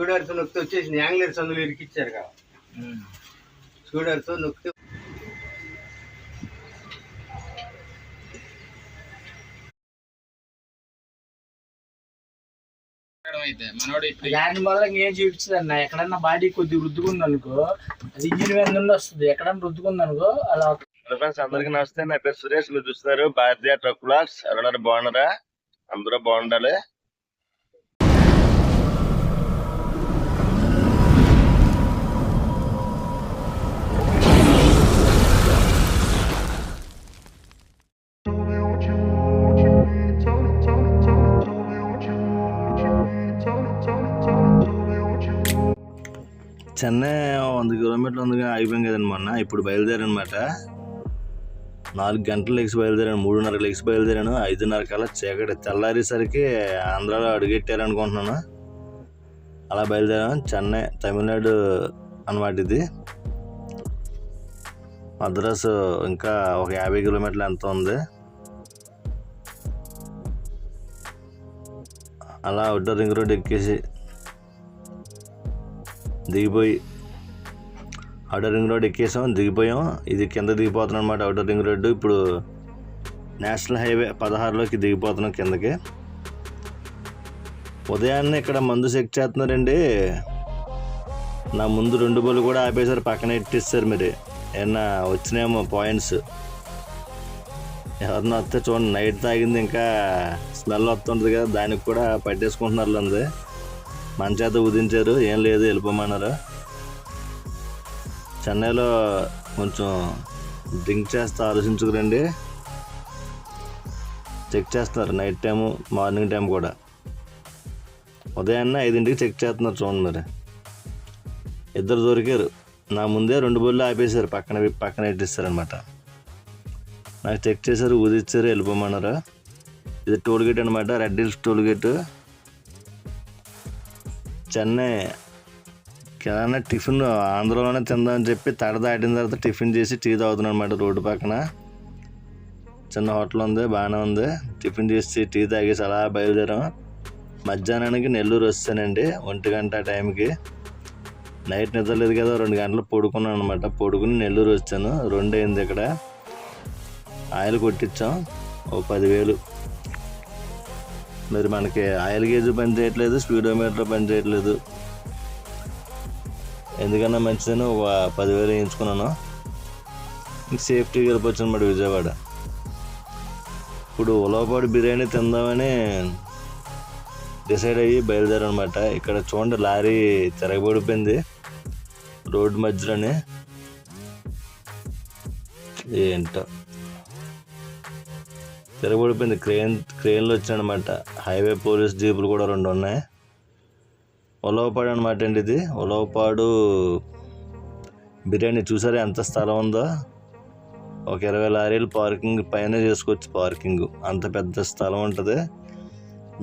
స్కూడర్స్ నొక్కితే వచ్చేసింది. యాంగ్లర్ సందులు ఇరికిచ్చారు కదా స్కూడర్స్ నొక్కితే అయితే మనోడు ఇప్పుడు దాని వల్ల ఏం చూపించదు అన్న ఎక్కడన్నా బాడీ కొద్దిగా రుద్దుకుంది అనుకో అది ఇంజిన్ మీద నుండి వస్తుంది. ఎక్కడన్నా రుద్దుకుంది అనుకో అలా ఫ్రెండ్స్ అందరికి నమస్తే. నా పేరు సురేష్. మీరు చూస్తున్నారు భారతీయ ట్రక్ బ్లాగ్స్. ఎవరన్నారు బాగున్నారా? అందరూ బాగుండాలి. చెన్నై వంద కిలోమీటర్లు ఉందిగా అయిపోయాం కదండి మొన్న. ఇప్పుడు బయలుదేరనమాట. నాలుగు గంటలు లెగ్స్ బయలుదేరాను మూడున్నర లెగ్స్ బయలుదేరాను ఐదున్నర కల్లా చీకటి తెల్లారేసరికి ఆంధ్రాలో అడుగెట్టారనుకుంటున్నాను. అలా బయలుదేరాను. చెన్నై తమిళనాడు అన్నమాట ఇది. మద్రాసు ఇంకా ఒక యాభై కిలోమీటర్లు ఎంత ఉంది? అలా అవుట్డోర్ రింగ్ రోడ్ ఎక్కేసి దిగిపోయి అవుటర్ రింగ్ రోడ్ ఎక్కేసాం దిగిపోయాం. ఇది కింద దిగిపోతున్నాం అనమాట అవుటర్ రింగ్ రోడ్డు ఇప్పుడు నేషనల్ హైవే పదహారులోకి దిగిపోతున్నాం కిందకి. ఉదయాన్నే ఇక్కడ మందు చెక్ చేస్తున్నారండి. నా ముందు రెండు బళ్ళు కూడా ఆపేశారు పక్కన ఎట్టిస్తారు మరి. ఏమన్నా వచ్చినాయేమో పాయింట్స్ ఎవరన్నా వస్తే చూడండి నైట్ తాగింది ఇంకా స్మెల్ వస్తుంటుంది కదా దానికి కూడా పట్టేసుకుంటున్నారు అంది మన చేత ఉదించారు ఏం లేదు వెళ్ళిపోమన్నారు. చెన్నైలో కొంచెం డ్రింక్ చేస్తా ఆలోచించుకురండి. చెక్ చేస్తున్నారు నైట్ టైము మార్నింగ్ టైం కూడా. ఉదయాన్నే ఐదింటికి చెక్ చేస్తున్నారు చూడండి మరి. ఇద్దరు దొరికారు. నా ముందే రెండు బళ్ళు ఆపేశారు పక్కన పక్కన ఎట్టిస్తారనమాట నాకు చెక్ చేశారు ఊదిచ్చారు వెళ్ళిపోమన్నారు. ఇది టోల్ గేట్ అనమాట Red Hills toll gate Chennai. కింద టిఫిన్ ఆంధ్రలోనే తిందామని చెప్పి తడ దాటిన తర్వాత టిఫిన్ చేసి టీ తాగుతున్నాను అనమాట రోడ్డు పక్కన. చిన్న హోటల్ ఉంది బాగానే ఉంది. టిఫిన్ చేసి టీ తాగేసి అలా బయలుదేరాం. మధ్యాహ్నానికి నెల్లూరు వస్తానండి ఒంటి గంట టైంకి. నైట్ నిద్రలేదు కదా రెండు గంటలు పడుకున్నాను అనమాట పడుకుని నెల్లూరు వచ్చాను రెండు అయింది ఇక్కడ. ఆయిల్ కొట్టించాం ఓ పదివేలు. మరి మనకి ఆయిల్ గేజ్ పని చేయట్లేదు స్పీడోమీటర్ పని చేయట్లేదు. ఎందుకన్నా మంచిదని ఒక పదివేలు వేయించుకున్నాను. ఇంక సేఫ్టీగా వెళ్ళిపోవచ్చు అనమాట విజయవాడ. ఇప్పుడు ఉలవపాడు బిర్యానీ తిందామని డిసైడ్ అయ్యి బయలుదేరనమాట. ఇక్కడ చూడండి లారీ తిరగబడిపోయింది. రోడ్డు మధ్యలోనే. ఏంటో. తిరగబడిపోయింది క్రేన్ క్రేన్లు వచ్చాయన్నమాట. హైవే పోలీస్ జీపులు కూడా రెండు ఉన్నాయి ఉలవపాడు అనమాట అండి ఇది. ఉలవపాడు బిర్యానీ చూసారా ఎంత స్థలం ఉందో? ఒక ఇరవై లారీలు పార్కింగ్ పైన చేసుకోవచ్చు పార్కింగ్. అంత పెద్ద స్థలం ఉంటుంది.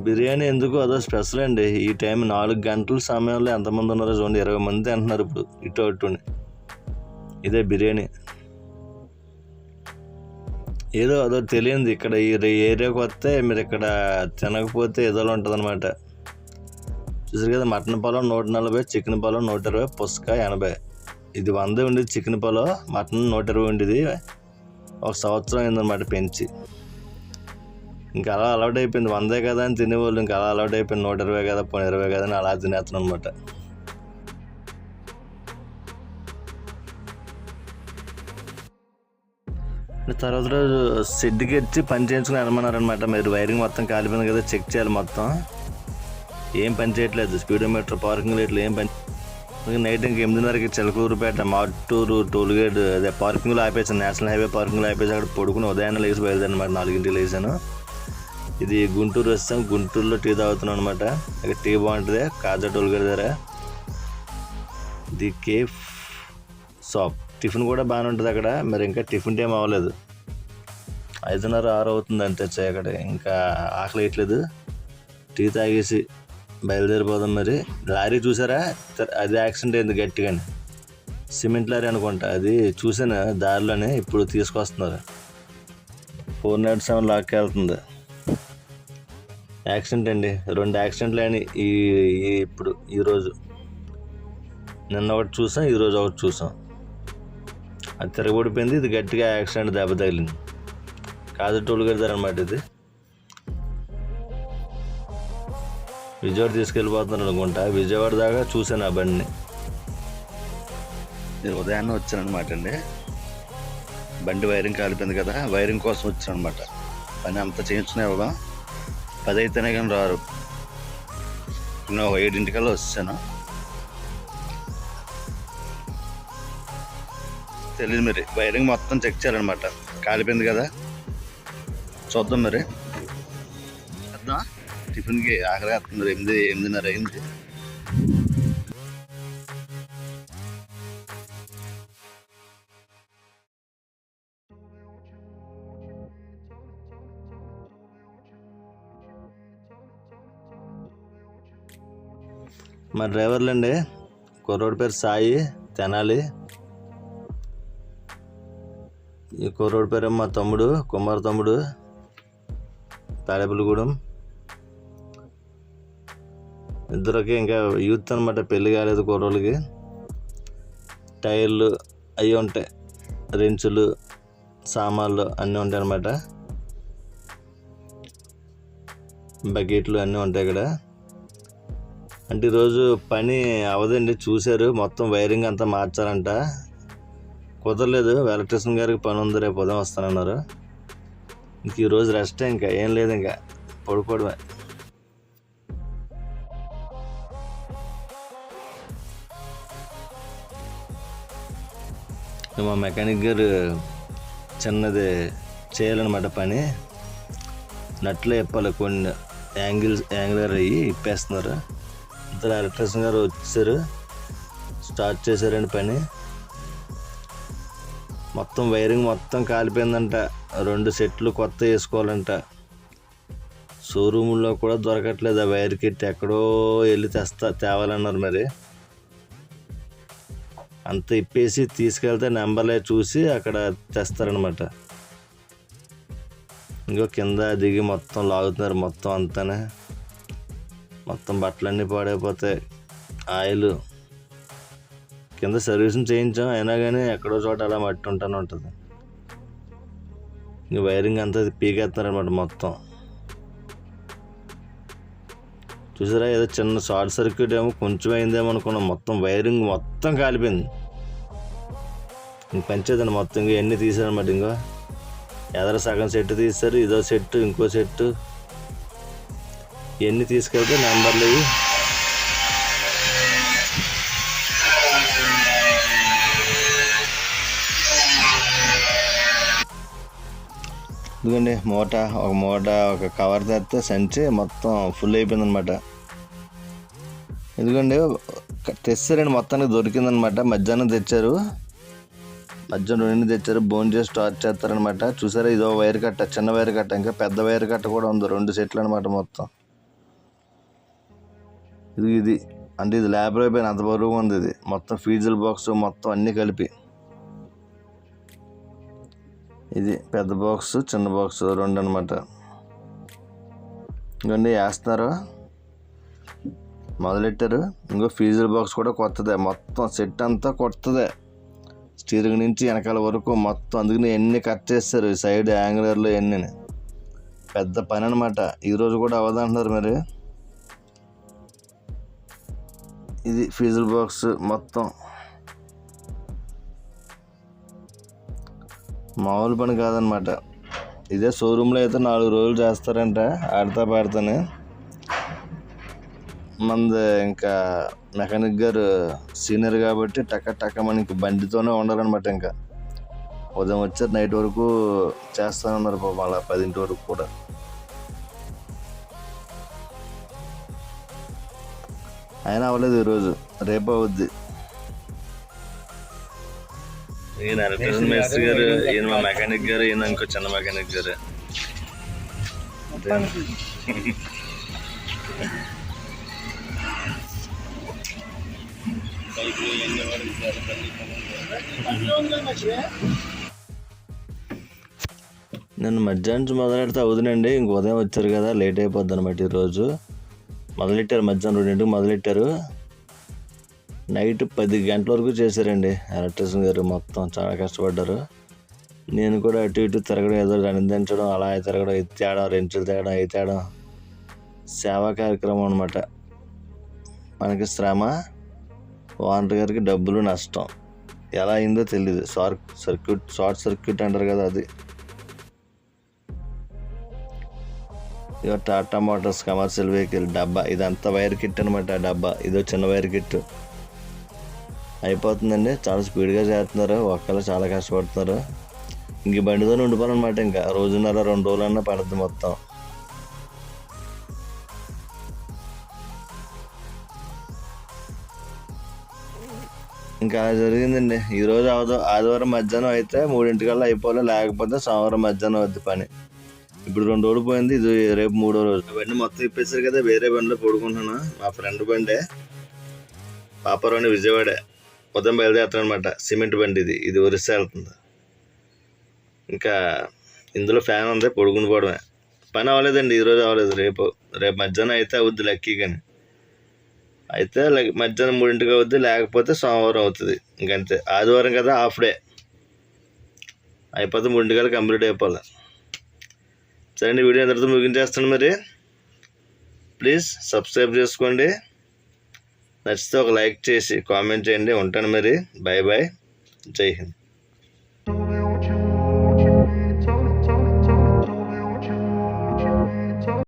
బిర్యానీ ఎందుకు అదో స్పెషల్ అండి. ఈ టైం నాలుగు గంటల సమయంలో ఎంతమంది ఉన్నారో చూడండి. ఇరవై మంది అంటున్నారు ఇప్పుడు. ఇటు అటుని ఇదే బిర్యానీ. ఏదో అదో తెలియంది. ఇక్కడ ఈ ఏరియాకి వస్తే మీరు ఇక్కడ తినకపోతే ఏదోలా ఉంటుంది అనమాట చూసారు కదా మటన్ పొలం నూట నలభై చికెన్ పొలం నూట ఇరవై పుస్తక ఎనభై. ఇది వంద ఉండేది చికెన్ పొలం మటన్ నూట ఇరవై ఉండేది. ఒక సంవత్సరం అయిందనమాట పెంచి. ఇంకా అలా అలవాటు అయిపోయింది వందే కదా అని తినేవాళ్ళు. ఇంకా అలా అలవాటు అయిపోయింది నూట ఇరవై కదా పోనీ ఇరవై కదా అని అలా తినేస్తాను అనమాట తర్వాత రోజు షెడ్కి వచ్చి పని చేయించుకుని అనమన్నారనమాట మీరు వైరింగ్ మొత్తం కాలిపోయింది కదా చెక్ చేయాలి మొత్తం. ఏం పని చేయట్లేదు. స్పీడోమీటర్ పార్కింగ్ రేట్లు ఏం పని ఇంకా నైట్ ఇంక ఎనిమిదిన్నరకి చిలకూరుపేట మాటూరు టోల్గేట్ అదే పార్కింగ్లో ఆపేసాను నేషనల్ హైవే పార్కింగ్లో ఆపేసి అక్కడ పడుకుని ఉదయాన్నే లేచి బయలుదేరాను అనమాట నాలుగింటికి లేచాను. ఇది గుంటూరు వస్తాం. గుంటూరులో టీ తాగుతున్నాను అనమాట ఇక్కడ టీ బాగుంటుంది. కాజా టోల్గేట్ దగ్గర. The cafe shop. టిఫిన్ కూడా బాగానే ఉంటుంది అక్కడ. మరి ఇంకా టిఫిన్ టైం అవ్వలేదు. ఐదున్నర ఆరు అవుతుంది అంతే అక్కడ. ఇంకా ఆకలి వేయట్లేదు. టీ తాగేసి బయలుదేరిపోదాం మరి. లారీ చూసారా? అది యాక్సిడెంట్ అయింది గట్టిగానే. సిమెంట్ లారీ అనుకుంటా. అది చూసాను దారిలోనే ఇప్పుడు తీసుకొస్తున్నారు. ఫోర్ నాట్ సెవెన్ లాక్కి వెళ్తుంది. యాక్సిడెంట్ అండి. రెండు యాక్సిడెంట్లు అయినాయి ఈ ఈ- ఇప్పుడు ఈరోజు నిన్న ఒకటి చూసాం ఈరోజు ఒకటి చూసాం. అది తిరగబడిపోయింది ఇది గట్టిగా యాక్సిడెంట్ దెబ్బ తగిలింది. కాదు టోల్ కడతారనమాట ఇది. విజయవాడ తీసుకెళ్ళిపోతున్నారు అనుకుంటా. విజయవాడ దాకా చూశాను ఆ బండిని. నేను ఉదయాన్నే వచ్చాను అనమాట అండి. బండి వైరింగ్ కాలిపోయింది కదా వైరింగ్ కోసం వచ్చాను అనమాట పని అంతా చేయించుకునే బాబా పది అయితేనే కానీ రారు. నేను ఒక ఏడింటికల్లా వచ్చాను. తెలియదు మరి. వైరింగ్ మొత్తం చెక్ చేయాలన్నమాట. కాలిపోయింది కదా. చూద్దాం మరి. వద్దామా? టిఫిన్కి ఆకలి వస్తుంది ఎనిమిది ఎనిమిదిన్నర అయింది. మా డ్రైవర్లు అండి కుర్రోడి పేరు సాయి తెనాలి. ఈ కుర్రోడి పేరు మా తమ్ముడు కుమార్ తమ్ముడు తాడేపల్లిగూడెం. ఇద్దరికి ఇంకా యూత్ అనమాట పెళ్ళి కాలేదు కుర్రోళ్ళకి. టైర్లు అవి ఉంటాయి రెంచులు సామాన్లు అన్నీ ఉంటాయి అన్నమాట. బకెట్లు అన్నీ ఉంటాయి ఇక్కడ. అంటే ఈరోజు పని అవదండి చూశారు మొత్తం వైరింగ్ అంతా మార్చారంట కుదరలేదు. ఎలక్ట్రీషియన్ గారికి పని ఉంది. రేపు ఉదయం వస్తానన్నారు. ఇంక ఈరోజు రెస్ట్ ఇంకా. ఏం లేదు ఇంకా. పడుకోవడమే. మా మెకానిక్ గారు చిన్నది చేయాలన్నమాట పని. నట్లు ఇప్పాలి కొన్ని యాంగిల్స్ యాంగిలర్ అయ్యి ఇప్పేస్తున్నారు ఇద్దరు ఎలక్ట్రీషియన్ గారు వచ్చారు. స్టార్ట్ చేశారండి పని. మొత్తం వైరింగ్ మొత్తం కాలిపోయిందంట. రెండు సెట్లు కొత్త వేసుకోవాలంట. షోరూంలో కూడా దొరకట్లేదు. ఆ వైర్ కిట్ ఎక్కడో వెళ్ళి తెస్తా తేవాలన్నారు మరి. అంత ఇప్పేసి తీసుకెళ్తే నెంబర్లే చూసి అక్కడ తెస్తారనమాట ఇంకో కింద దిగి మొత్తం లాగుతున్నారు మొత్తం అంతానే. మొత్తం బట్టలన్నీ పాడైపోతాయి. ఆయిల్ కింద సర్వీసింగ్ చేయించాం అయినా కానీ ఎక్కడో చోట అలా మట్టి ఉంటానే ఉంటుంది. ఇంక వైరింగ్ అంతా పీకేస్తున్నారనమాట మొత్తం. చూసారా ఏదో చిన్న షార్ట్ సర్క్యూట్ ఏమో కొంచెం అయిందేమో అనుకున్నాం. మొత్తం వైరింగ్ మొత్తం కాలిపోయింది. ఇంక పెంచేదండి మొత్తం ఇంక ఎన్ని తీసారనమాట ఇంకో. ఎదర సగం సెట్ తీస్తారు ఇదో సెట్ ఇంకో సెట్ ఇవన్నీ తీసుకెళ్తే నెంబర్లు ఇవి. ఇదిగోండి మూట ఒక మూట ఒక కవర్ తెస్తే సంచి మొత్తం ఫుల్ అయిపోయింది అనమాట ఇదిగోండి తెస్తారండి మొత్తానికి దొరికిందనమాట మధ్యాహ్నం తెచ్చారు. మధ్యాహ్నం రెండు తెచ్చారు. బోన్ చేసి టార్చ్ చేస్తారనమాట చూసారా ఇదో వైర్ కట్ట చిన్న వైర్ కట్ట ఇంకా పెద్ద వైర్ కట్ట కూడా ఉంది. రెండు సెట్లు అనమాట మొత్తం. ఇది ఇది అంటే ఇది ల్యాబ్ అయిపోయిన అంత బరువుగా ఉంది ఇది. మొత్తం ఫీజుల బాక్స్ మొత్తం అన్నీ కలిపి. ఇది పెద్ద బాక్స్ చిన్న బాక్స్ రెండు అనమాట ఇంకండి వేస్తున్నారు. మొదలెట్టారు. ఇంకో ఫీజుల బాక్స్ కూడా కొత్తదే. మొత్తం సెట్ అంతా కొత్తదే. స్టీరింగ్ నుంచి వెనకాల వరకు మొత్తం అందుకని ఎన్ని కట్ చేస్తారు ఈ సైడ్ యాంగులర్లో ఎన్ని పెద్ద పని అనమాట ఈరోజు కూడా అవ్వదంటున్నారు మరి. ఇది ఫీజుల బాక్స్ మొత్తం. మామూలు పని కాదనమాట. ఇదే షోరూంలో అయితే నాలుగు రోజులు చేస్తారంట ఆడతా పాడతానే. మంది ఇంకా మెకానిక్ గారు సీనియర్ కాబట్టి టక్క టక మనకి బండితోనే ఉండాలన్నమాట ఇంకా. ఉదయం వచ్చారు నైట్ వరకు చేస్తానన్నారు పాపం అలా పదింటి వరకు కూడా. అయినా అవ్వలేదు ఈరోజు. రేపు అవుద్ది. ఈయన ఎలక్ట్రికల్ మేస్త్రి గారు ఈయన మా మెకానిక్ గారు ఈయన ఇంకో చిన్న మెకానిక్ గారు. నేను మధ్యాహ్నం నుంచి మొదలెడితే అవుతుందండి ఇంక ఉదయం వచ్చారు కదా లేట్ అయిపోద్ది అనమాట ఈరోజు. మొదలెట్టారు? మధ్యాహ్నం రెండింటికి మొదలెట్టారు? నైట్ పది గంటల వరకు చేశారండి. ఎలక్ట్రీషియన్ గారు మొత్తం చాలా కష్టపడ్డారు. నేను కూడా అటు ఇటు తిరగడం ఏదో అనిందించడం అలా తిరగడం ఇది తేడం రెంచులు తేడం అవి తేడం. సేవా కార్యక్రమం అనమాట మనకి శ్రమ ఓనర్ గారికి డబ్బులు నష్టం. ఎలా అయిందో తెలియదు షార్ట్ సర్క్యూట్ షార్ట్ సర్క్యూట్ అంటారు కదా అది. ఇక టాటా మోటార్స్ కమర్షియల్ వెహికల్ డబ్బా. ఇదంతా వైర్ కిట్ అనమాట ఆ డబ్బా. ఇదో చిన్న వైర్ కిట్. అయిపోతుందండి. చాలా స్పీడ్గా చేస్తున్నారు. ఒక్కళ్ళు చాలా కష్టపడుతున్నారు. ఇంక బండితోనే బండితో ఉండిపోవాలన్నమాట ఇంకా. రోజున్నర రెండు రోజులన్నా పడుతుంది మొత్తం. ఇంకా అలా జరిగిందండి. ఈరోజు అవదో ఆదివారం మధ్యాహ్నం అయితే మూడింటికల్లా అయిపోలే లేకపోతే సోమవారం మధ్యాహ్నం అవుద్ది పని. ఇప్పుడు రెండు రోజులు పోయింది. ఇది రేపు మూడో రోజు. బండి మొత్తం ఇప్పేశారు కదా. వేరే బండిలో పడుకుంటున్నాను. మా ఫ్రెండ్ బండే. పాపరాని విజయవాడే. ఉదయం బయలుదేరుతాను అనమాట సిమెంట్ బండి ఇది. ఇది ఒరిస్సా వెళ్తుంది. ఇంకా ఇందులో ఫ్యాన్ ఉంది. పొడుగుని పోవడమే. పని అవ్వలేదండి. ఈరోజు అవ్వలేదు. రేపు రేపు మధ్యాహ్నం అయితే అవుద్ది లక్కీ కానీ అయితే మధ్యాహ్నం మూడింటికి అవుద్ది. లేకపోతే సోమవారం అవుతుంది. ఇంకంతే. ఆదివారం కదా హాఫ్ డే. అయిపోతే మూడింటికల్లా కంప్లీట్ అయిపోవాలి. సరే అండి వీడియో అందరితో ముగించేస్తాను మరి. ప్లీజ్ సబ్స్క్రైబ్ చేసుకోండి. నచ్చితే ఒక లైక్ చేసి కామెంట్ చేయండి. ఉంటాను మరి. బాయ్ బాయ్ జై హింద్.